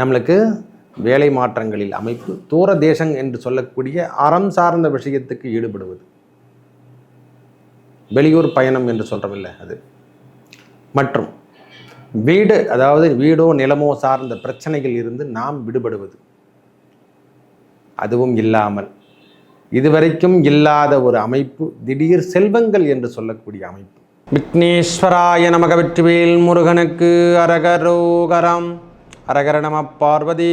நம்மளுக்கு வேலை மாற்றங்களில் அமைப்பு தூர தேசம் என்று சொல்லக்கூடிய அறம் சார்ந்த விஷயத்துக்கு ஈடுபடுவது. வெளியூர் பயணம் என்று சொல்கிறோமில்ல அது. மற்றும் வீடு அதாவது வீடோ நிலமோ சார்ந்த பிரச்சனைகள் இருந்து நாம் விடுபடுவது. அதுவும் இல்லாமல் இதுவரைக்கும் இல்லாத ஒரு அமைப்பு திடீர் செல்வங்கள் என்று சொல்லக்கூடிய அமைப்பு. விக்னேஸ்வராய நமக வெற்றிவேல் முருகனுக்கு அரகரோகரம். அரகர நம பார்வதி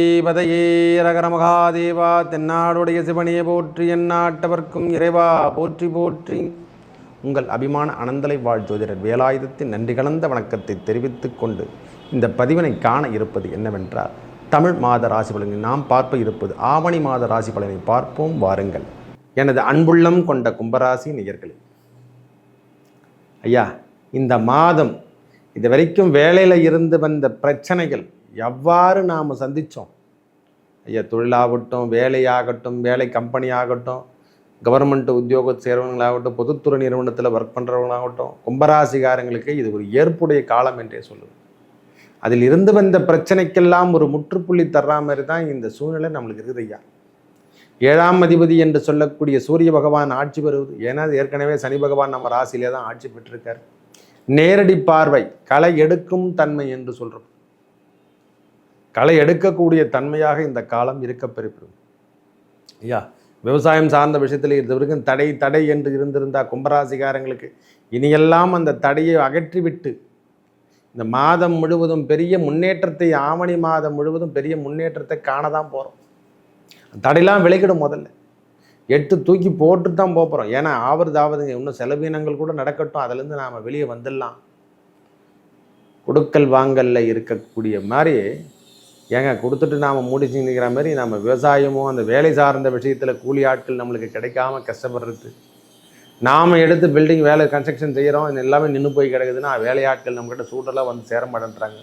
அரகர மகாதேவா தென்னாடுடைய சிவனையை போற்றி எந்நாட்டவர்க்கும் இறைவா போற்றி போற்றி. உங்கள் அபிமான அனந்தலை வாழ் ஜோதிடர் வேலாயுதத்தின் நன்றி கலந்த வணக்கத்தை தெரிவித்து கொண்டு இந்த பதிவினை காண இருப்பது என்னவென்றால் தமிழ் மாத ராசி பலனை நாம் பார்ப்ப இருப்பது ஆவணி மாத ராசி பலனை பார்ப்போம் வாருங்கள். எனது அன்புள்ளம் கொண்ட கும்பராசி நேயர்களே ஐயா இந்த மாதம் இது வரைக்கும் வேலையில் இருந்து வந்த பிரச்சனைகள் எவ்வாறு நாம் சந்தித்தோம் ஐயா தொழிலாகட்டும் வேலையாகட்டும் வேலை கம்பெனி ஆகட்டும் கவர்மெண்ட் உத்தியோக சேர்வங்களாகட்டும் பொதுத்துறை நிறுவனத்தில் ஒர்க் பண்ணுறவங்களாகட்டும் கும்பராசிகாரங்களுக்கு இது ஒரு ஏற்புடைய காலம் என்றே சொல்லுவேன் அதில் இருந்து வந்த பிரச்சனைக்கெல்லாம் ஒரு முற்றுப்புள்ளி தர்ற மாதிரி தான் இந்த சூழ்நிலை நம்மளுக்கு இருக்குது ஐயா. ஏழாம் அதிபதி என்று சொல்லக்கூடிய சூரிய பகவான் ஆட்சி பெறுவது. ஏன்னா ஏற்கனவே சனி பகவான் நம்ம ராசியிலே தான் ஆட்சி பெற்றிருக்கார். நேரடி பார்வை களை எடுக்கும் தன்மை என்று சொல்கிறோம் களை எடுக்கக்கூடிய தன்மையாக இந்த காலம் இருக்க பெறும் ஐயா விவசாயம் சார்ந்த விஷயத்தில் இருந்த வரைக்கும் தடை தடை என்று இருந்திருந்தா கும்பராசிகாரங்களுக்கு இனியெல்லாம் அந்த தடையை அகற்றிவிட்டு இந்த மாதம் முழுவதும் பெரிய முன்னேற்றத்தை ஆவணி மாதம் முழுவதும் பெரிய முன்னேற்றத்தை காண தான் போகிறோம் தடையெல்லாம் விலகிடும் முதல்ல. எட்டு தூக்கி போட்டு தான் போகிறோம் ஏன்னா ஆவறது ஆவதுங்க இன்னும் செலவீனங்கள் கூட நடக்கட்டும். அதுலேருந்து நாம் வெளியே வந்துடலாம். கொடுக்கல் வாங்கல்ல இருக்கக்கூடிய மாதிரி ஏங்க கொடுத்துட்டு நாம் முடிச்சுங்கிற மாதிரி நம்ம விவசாயமோ அந்த வேலை சார்ந்த விஷயத்தில் கூலி ஆட்கள் நம்மளுக்கு கிடைக்காம கஷ்டப்படுறது. நாம் எடுத்து பில்டிங் வேலை கன்ஸ்ட்ரக்ஷன் செய்கிறோம் இது எல்லாமே நின்று போய் கிடக்குதுன்னா வேலையாட்கள் நம்மக்கிட்ட சூட்டெல்லாம் வந்து சேர மாட்டேன்றாங்க.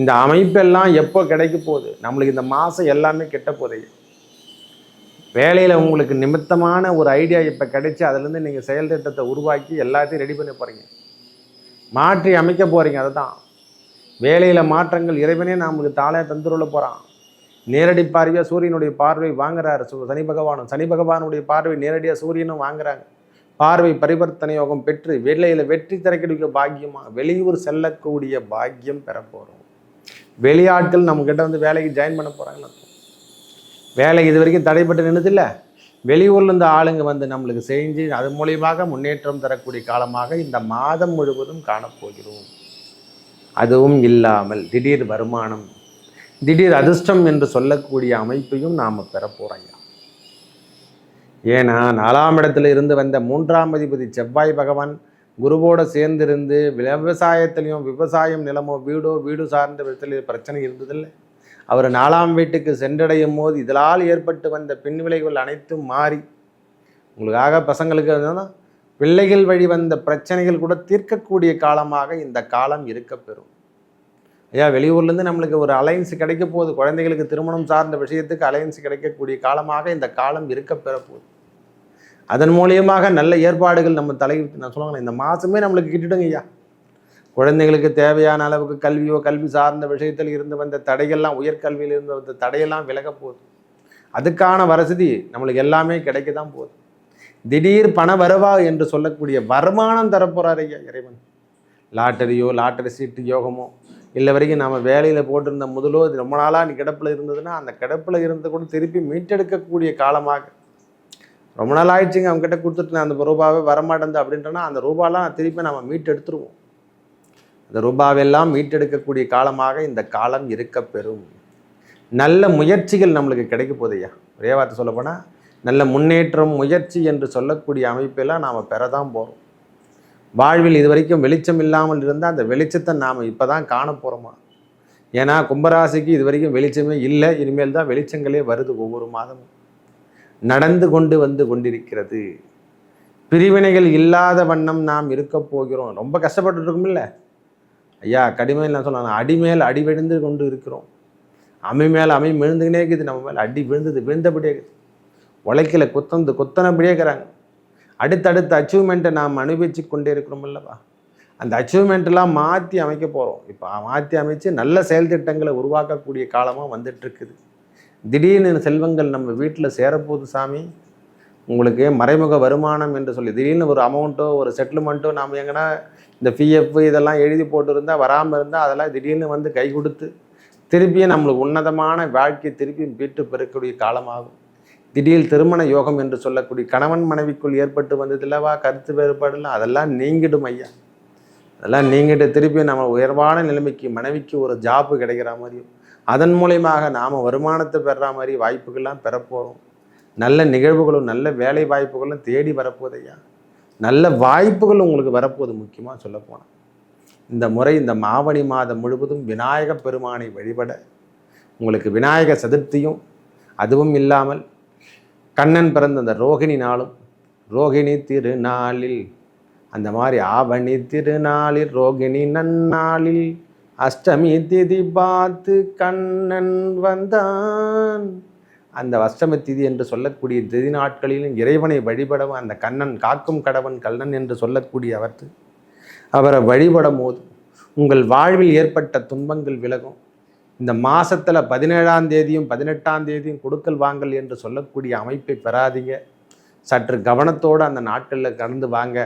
இந்த அமைப்பெல்லாம் எப்போ கிடைக்க போகுது? நம்மளுக்கு இந்த மாதம் எல்லாமே கெட்ட போதே. வேலையில் உங்களுக்கு நிமித்தமான ஒரு ஐடியா இப்போ கிடைச்சி அதுலேருந்து நீங்கள் செயல் திட்டத்தை உருவாக்கி எல்லாத்தையும் ரெடி பண்ண போகிறீங்க மாற்றி அமைக்க போகிறீங்க அதுதான். வேலையில் மாற்றங்கள் இறைவனே நமக்கு தாளே தந்துருள்ள போகிறான் நேரடி பார்வையாக சூரியனுடைய பார்வை வாங்குறாரு. சனி பகவானும். சனி பகவானுடைய பார்வை நேரடியாக சூரியனும் வாங்குறாங்க. பார்வை பரிவர்த்தனை யோகம் பெற்று வேலையில் வெற்றி திறக்கடிக்க பாக்கியமாக வெளியூர் செல்லக்கூடிய பாக்கியம் பெற போகிறோம் வெளியாட்கள் நம்மக்கிட்ட வந்து வேலைக்கு ஜாயின் பண்ண போகிறாங்கன்னு வேலை இது வரைக்கும் தடைப்பட்டு நின்றுதில்ல வெளியூர்லேருந்து ஆளுங்க வந்து நம்மளுக்கு செஞ்சு அது மூலியமாக முன்னேற்றம் தரக்கூடிய காலமாக இந்த மாதம் முழுவதும் காணப்போகிறோம். அதுவும் இல்லாமல் திடீர் வருமானம் திடீர் அதிர்ஷ்டம் என்று சொல்லக்கூடிய அமைப்பையும் நாம் பெறப்போகிறோம் ஏன்னா நாலாம் இடத்துல இருந்து வந்த மூன்றாம் அதிபதி செவ்வாய் பகவான் குருவோடு சேர்ந்திருந்து விவசாயத்திலையும் விவசாயம் நிலமோ வீடோ வீடு சார்ந்த விதத்தில் பிரச்சனை இருந்ததில்லை. அவர் நாலாம் வீட்டுக்கு சென்றடையும் போது இதனால் ஏற்பட்டு வந்த பின்விளைவுகள் அனைத்தும் மாறி உங்களுக்காக பசங்களுக்கு பிள்ளைகள் வழி வந்த பிரச்சனைகள் கூட தீர்க்கக்கூடிய காலமாக இந்த காலம் இருக்க பெறும் ஐயா வெளியூர்லேருந்து நம்மளுக்கு ஒரு அலைன்ஸ் கிடைக்க போகுது. குழந்தைகளுக்கு திருமணம் சார்ந்த விஷயத்துக்கு அலைன்ஸ் கிடைக்கக்கூடிய காலமாக இந்த காலம் இருக்க போகுது அதன் மூலியமாக நல்ல ஏற்பாடுகள் நம்ம தலை நான் சொல்லுவாங்க இந்த மாதமே நம்மளுக்கு கிட்டுடுங்க ஐயா. குழந்தைகளுக்கு தேவையான அளவுக்கு கல்வியோ கல்வி சார்ந்த விஷயத்தில் இருந்து வந்த தடைகள்லாம் உயர்கல்வியில் இருந்து வந்த தடையெல்லாம் விலக போகுது. அதுக்கான வசதி நம்மளுக்கு எல்லாமே கிடைக்க தான் போகுது. திடீர் பண வரவா என்று சொல்லக்கூடிய வருமானம் தரப்போகிறார் ஐயா இறைவன். லாட்டரியோ லாட்டரி சீட்டு யோகமோ இல்லை வரைக்கும் நம்ம வேலையில் போட்டிருந்த முதலோ இது ரொம்ப நாளாக நீ கிடப்பில் இருந்ததுன்னா அந்த கிடப்பில் இருந்து கூட திருப்பி மீட்டெடுக்கக்கூடிய காலமாக. ரொம்ப நாள் ஆயிடுச்சுங்க அவங்க கிட்ட கொடுத்துட்டு நான் அந்த ரூபாவே வரமாட்டேன் அப்படின்றனா அந்த ரூபாலாம் திருப்பி நம்ம மீட்டெடுத்துருவோம். அந்த ரூபாவெல்லாம் மீட்டெடுக்கக்கூடிய காலமாக இந்த காலம் இருக்க பெறும். நல்ல முயற்சிகள் நம்மளுக்கு கிடைக்க போதையா ஒரே வார்த்தை சொல்லப்போனால் நல்ல முன்னேற்றம் முயற்சி என்று சொல்லக்கூடிய அமைப்பெல்லாம் நாம் பெற தான் போகிறோம் வாழ்வில் இது வரைக்கும் வெளிச்சம் இல்லாமல் இருந்தால் அந்த வெளிச்சத்தை நாம் இப்போ தான் காண போகிறோமா ஏன்னா கும்பராசிக்கு இது வரைக்கும் வெளிச்சமே இல்லை. இனிமேல் தான் வெளிச்சங்களே வருது ஒவ்வொரு மாதமும். நடந்து கொண்டு வந்து கொண்டிருக்கிறது. பிரிவினைகள் இல்லாத வண்ணம் நாம் இருக்க போகிறோம். ரொம்ப கஷ்டப்பட்டு இருக்கும்ல. ஐயா கடிமையில் நான் சொல்லலாம் அடி மேல் அடி விழுந்து கொண்டு இருக்கிறோம். அமை மேல் அமை விழுந்துக்கினே இருக்குது. நம்ம மேலே அடி விழுந்தது விழுந்தபடியே இருக்குது. உழைக்கல குத்தந்து குத்தனபடியே இருக்கிறாங்க அடுத்தடுத்த அச்சீவ்மெண்ட்டை நாம் அனுபவிச்சு கொண்டே இருக்கிறோம் அல்லவா? அந்த அச்சீவ்மெண்ட்லாம் மாற்றி அமைக்க போகிறோம் இப்போ மாற்றி அமைச்சு நல்ல செயல் திட்டங்களை உருவாக்கக்கூடிய காலமாக வந்துட்டுருக்குது. திடீர்னு செல்வங்கள் நம்ம வீட்டில் சேரப்போகுது சாமி. உங்களுக்கு மறைமுக வருமானம் என்று சொல்லி திடீர்னு ஒரு அமௌண்ட்டோ ஒரு செட்டில்மெண்ட்டோ நாம் எங்கன்னா இந்த பிஎஃப் இதெல்லாம் எழுதி போட்டிருந்தால் வராமல் இருந்தால் அதெல்லாம் திடீர்னு வந்து கை கொடுத்து திருப்பியும் நம்மளுக்கு உன்னதமான வாழ்க்கையை திருப்பியும் வீட்டு பெறக்கூடிய காலமாகும். திடீர் திருமண யோகம் என்று சொல்லக்கூடிய கணவன் மனைவிக்குள் ஏற்பட்டு வந்ததில்லவா கருத்து வேறுபாடுலாம் அதெல்லாம் நீங்கிடும் ஐயா. அதெல்லாம் நீங்கிட்டு திருப்பி நம்ம உயர்வான நிலைமைக்கு மனைவிக்கு ஒரு ஜாப்பு கிடைக்கிற மாதிரியும் அதன் மூலயமாக நாம் வருமானத்தை பெற மாதிரி வாய்ப்புகள்லாம் பெறப்போகிறோம் நல்ல நிகழ்வுகளும் நல்ல வேலை வாய்ப்புகளும் தேடி வரப்போகுது ஐயா. நல்ல வாய்ப்புகள் உங்களுக்கு வரப்போகுது முக்கியமாக சொல்லப்போனால் இந்த முறை இந்த மாவணி மாதம் முழுவதும் விநாயக பெருமானை வழிபட உங்களுக்கு விநாயக சதுர்த்தியும் அதுவும் இல்லாமல் கண்ணன் பிறந்த அந்த ரோகிணி நாளும் ரோகிணி திருநாளில். அந்த மாதிரி ஆவணி திருநாளில் ரோகிணி நன்னாளில். அஷ்டமி திதி பார்த்து கண்ணன் வந்தான். அந்த அஷ்டமி திதி என்று சொல்லக்கூடிய திதி நாட்களிலும் இறைவனை வழிபடவும் அந்த கண்ணன் காக்கும் கடவன் கண்ணன் என்று சொல்லக்கூடிய அவர்த்து அவரை வழிபடும் போது உங்கள் வாழ்வில் ஏற்பட்ட துன்பங்கள் விலகும். இந்த மாதத்தில் பதினேழாம் தேதியும் பதினெட்டாம் தேதியும் கொடுக்கல் வாங்கல் என்று சொல்லக்கூடிய அமைப்பை பெறாதீங்க. சற்று கவனத்தோடு அந்த நாட்களில் கடந்து வாங்க.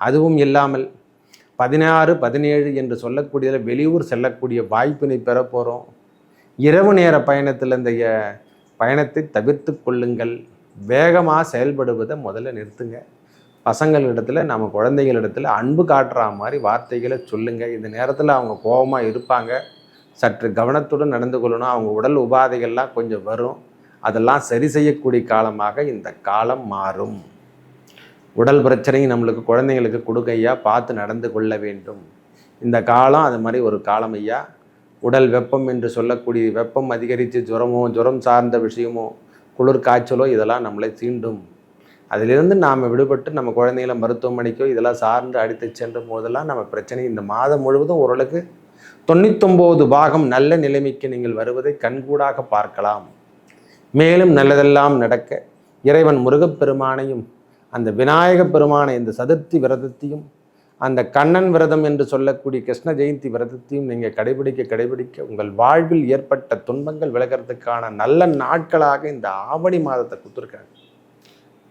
அதுவும் இல்லாமல் பதினாறு பதினேழு என்று சொல்லக்கூடியதில் வெளியூர் செல்லக்கூடிய வாய்ப்பினை பெற போகிறோம் இரவு நேர பயணத்தில் இந்த பயணத்தை தவிர்த்து கொள்ளுங்கள். வேகமாக செயல்படுவதை முதல்ல நிறுத்துங்க. பசங்களிடத்தில் நம்ம குழந்தைகளிடத்தில் அன்பு காட்டுற மாதிரி வார்த்தைகளை சொல்லுங்கள் இந்த நேரத்தில் அவங்க கோபமாக இருப்பாங்க. சற்று கவனத்துடன் நடந்து கொள்ளணும். அவங்க உடல் உபாதைகள்லாம் கொஞ்சம் வரும். அதெல்லாம் சரி செய்யக்கூடிய காலமாக இந்த காலம் மாறும். உடல் பிரச்சனையும் நம்மளுக்கு குழந்தைங்களுக்கு கொடுக்க ஐயா. பார்த்து நடந்து கொள்ள வேண்டும். இந்த காலம் அது மாதிரி ஒரு காலம் ஐயா. உடல் வெப்பம் என்று சொல்லக்கூடிய வெப்பம் அதிகரித்து ஜுரமோ ஜுரம் சார்ந்த விஷயமோ குளிர் காய்ச்சலோ இதெல்லாம் நம்மளை தீண்டும். அதிலிருந்து நாம் விடுபட்டு நம்ம குழந்தைகளை மருத்துவமனைக்கோ இதெல்லாம் சார்ந்து அடித்து சென்ற போதெல்லாம் நம்ம பிரச்சனை இந்த மாதம் முழுவதும் ஓரளவுக்கு தொண்ணூத்தொம்போது பாகம் நல்ல நிலைமைக்கு நீங்கள் வருவதை கண்கூடாக பார்க்கலாம். மேலும் நல்லதெல்லாம் நடக்க இறைவன் முருகப்பெருமானையும் அந்த விநாயகப் பெருமானை இந்த சதுர்த்தி விரதத்தையும் அந்த கண்ணன் விரதம் என்று சொல்லக்கூடிய கிருஷ்ண ஜெயந்தி விரதத்தையும் நீங்கள் கடைபிடிக்க கடைபிடிக்க உங்கள் வாழ்வில் ஏற்பட்ட துன்பங்கள் விலகிறதுக்கான நல்ல நாட்களாக இந்த ஆவணி மாதத்தை கொடுத்துருக்காங்க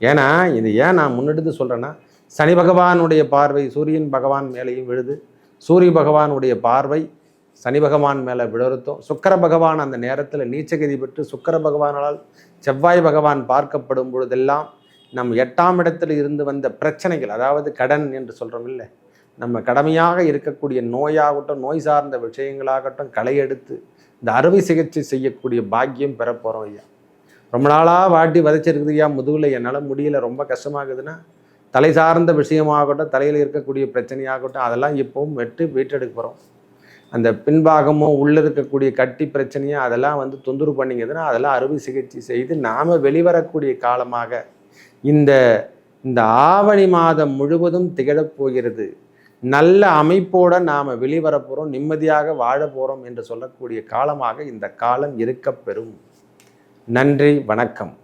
ஏன்னா இது ஏன் நான் முன்னெடுத்து சொல்கிறேன்னா சனி பகவானுடைய பார்வை சூரியன் பகவான் மேலேயும் விழுது. சூரிய பகவானுடைய பார்வை சனி பகவான் மேலே விழுறுத்தோம் சுக்கர பகவான் அந்த நேரத்தில் நீச்சகதி பெற்று சுக்கர பகவானால் செவ்வாய் பகவான் பார்க்கப்படும் பொழுதெல்லாம் நம் எட்டாம் இடத்தில் இருந்து வந்த பிரச்சனைகள் அதாவது கடன் என்று சொல்கிறோம் இல்லை நம்ம கடமையாக இருக்கக்கூடிய நோயாகட்டும் நோய் சார்ந்த விஷயங்களாகட்டும் களை எடுத்து இந்த அறுவை சிகிச்சை செய்யக்கூடிய பாக்கியம் பெற போகிறோம் ஐயா. ரொம்ப நாளாக வாட்டி வதைச்சிருக்குது ஐயா முதுகில் என்னால் முடியல ரொம்ப கஷ்டமாகுதுன்னா தலை சார்ந்த விஷயமாகட்டும் தலையில் இருக்கக்கூடிய பிரச்சனையாகட்டும் அதெல்லாம் இப்போவும் வெட்டு வீட்டெடுக்க போகிறோம் அந்த பின்பாகமோ உள்ளே இருக்கக்கூடிய கட்டி பிரச்சனையோ அதெல்லாம் வந்து தொந்தரவு பண்ணிங்கிறதுனா அதெல்லாம் அறுவை சிகிச்சை செய்து நாம் வெளிவரக்கூடிய காலமாக இந்த இந்த ஆவணி மாதம் முழுவதும் திகழப்போகிறது நல்ல அமைப்போட நாம் வெளிவரப்போகிறோம் நிம்மதியாக வாழ போகிறோம் என்று சொல்லக்கூடிய காலமாக இந்த காலம் இருக்கப்பெறும். நன்றி வணக்கம்.